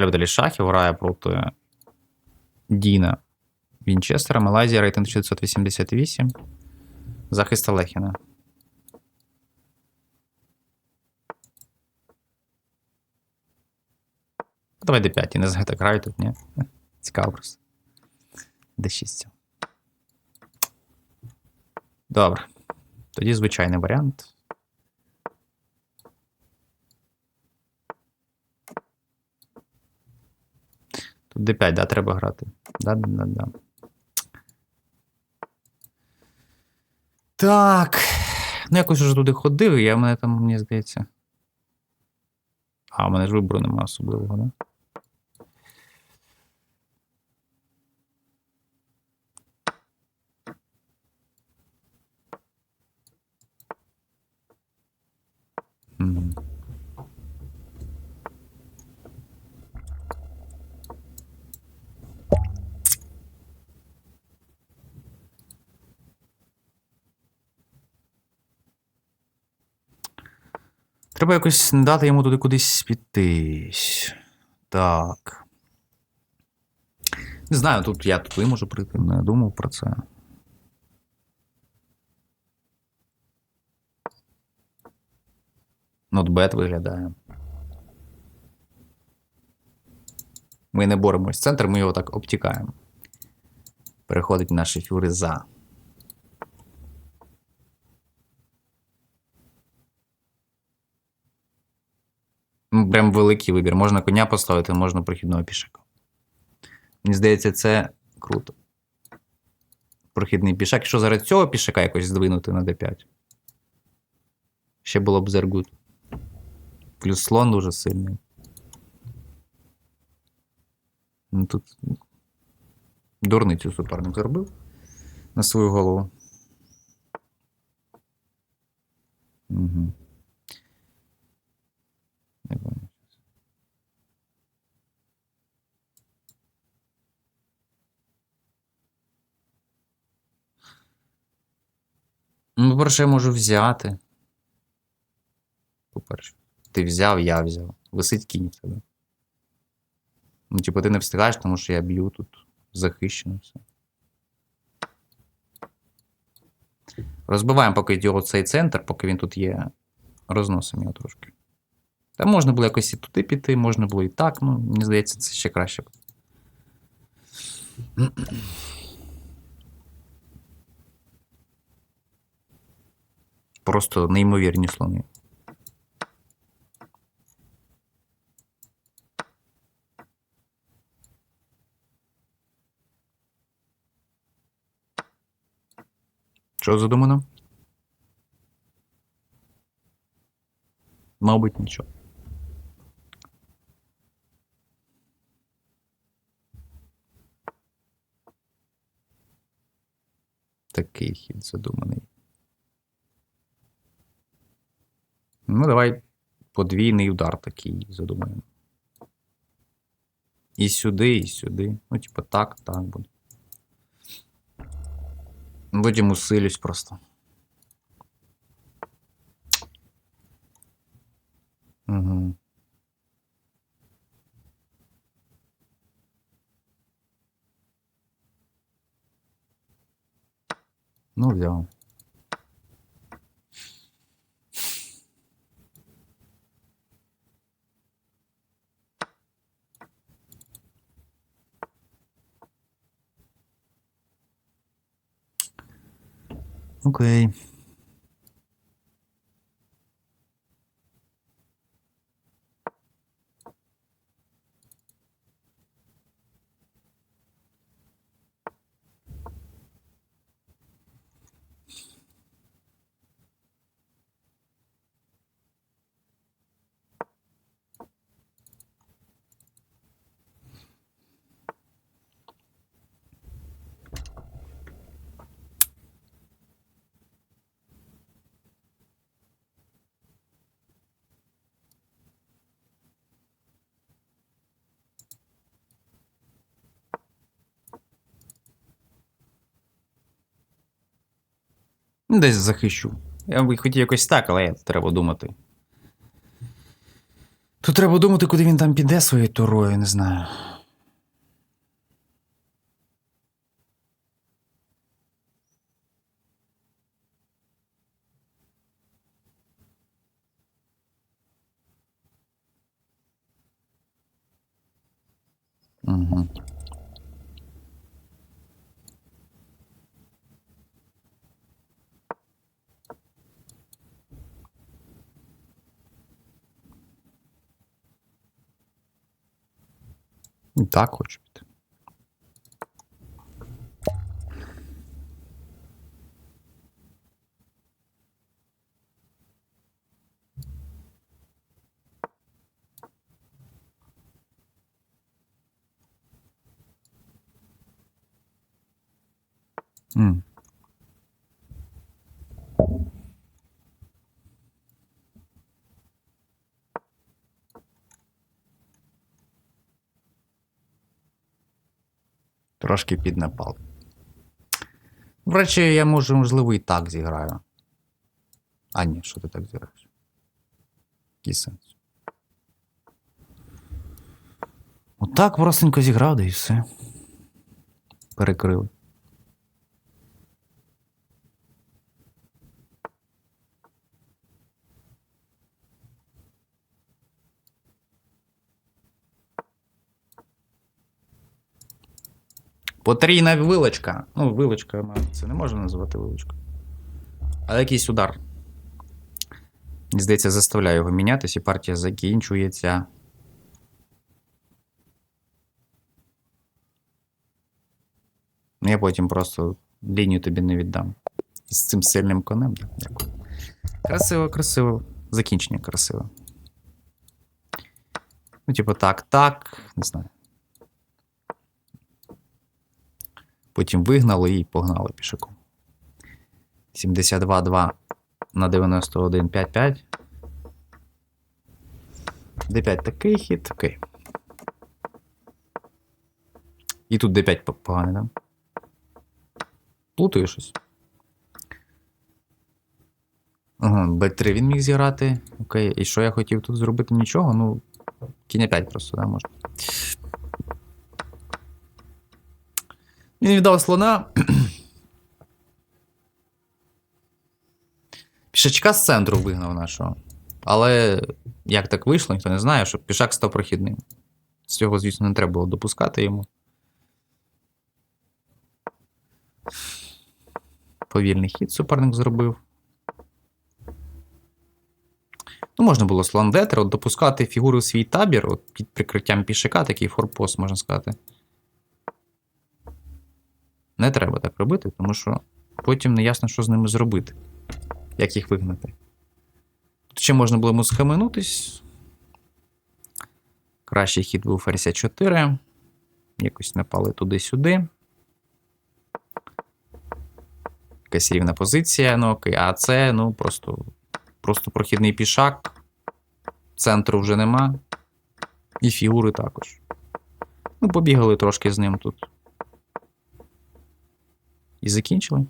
любителі шахів грає проти Діна Вінчестера, Малайзія, рейтинг 688. Захист Олехіна. Давай D5, і не згадок граю тут, ні? Цікаво просто. D6. Добре. Тоді звичайний варіант. Тут D5, да, треба грати. Да, да, да, да. Так. Ну, якось уже туди ходив, я мене там, мені здається. А, у мене ж вибору немає особливого, да? Треба якось не дати йому туди кудись піти. Так. Не знаю, тут я туди можу прийти, не думав про це. Нотбет виглядає. Ми не боремось в центр, ми його так обтікаємо. Переходить наші фюри за. Прям великий вибір. Можна коня поставити, можна прохідного пішака. Мені здається, це круто. Прохідний пішак. Якщо зараз цього пішака якось здвинути на d5. Ще було б зергут. Плюс слон дуже сильний. Ну, тут дурницю суперник зробив на свою голову. Угу. Ну, по-перше, я можу взяти. По-перше. Ти взяв, я взяв. Висить кінь в тебе. Ну, типу, ти не встигаєш, тому що я б'ю тут захищено все. Розбиваємо поки його цей центр, поки він тут є. Розносимо його трошки. Та можна було якось і туди піти, можна було і так, ну, мені здається, це ще краще. б. Просто неймовірні слони. Що задумано? Мабуть, нічого. Такий хід задуманий. Ну, давай подвійний удар такий задумаємо. І сюди, і сюди. Ну, типу, так, так буде. Потім усилюсь просто. Угу. Ну, взяв. Окей. Десь захищу. Я би хотів якось так, але треба думати. Тут треба думати, куди він там піде своєю турою, не знаю. Угу. І так хочу піти. М. Трошки піднапал. До речі, я можу, можливо, і так зіграю. А, ні, що ти так зіграєш? Який сенс? Отак простенько зіграв, да і все. Перекрили. Потрійна вилочка. Ну, вилочка, це не можна називати вилочкою. Але якийсь удар. Здається, заставляю його мінятися, і партія закінчується. Ну, Я потім просто лінію тобі не віддам. З цим сильним конем. Дякую. Красиво, красиво. Закінчення красиво. Ну, типу, так, так. Не знаю. Потім вигнали і погнали пішаком. 72-2 на 91-5-5. D5 такий хід, такий. І тут D5 по- поганий, да? Плутаю щось. Ага, B3 він міг зіграти. Окей. І що я хотів тут зробити? Нічого. Ну, кінь 5 просто, да, можна. Він віддав слона. Пішачка з центру вигнав нашого. Але як так вийшло, ніхто не знає, щоб пішак став прохідним. Цього, звісно, не треба було допускати йому. Повільний хід суперник зробив. Ну, можна було d от допускати фігуру в свій табір от під прикриттям пішака, такий форпост, можна сказати. Не треба так робити, тому що потім не ясно, що з ними зробити. Як їх вигнати. Тут ще можна було йому схаменутись. Кращий хід був ферзь 4. Якось напали туди-сюди. Якась рівна позиція. Ну окей, а це, ну, просто, просто прохідний пішак. Центру вже нема. І фігури також. Ну, побігали трошки з ним тут. І закінчили.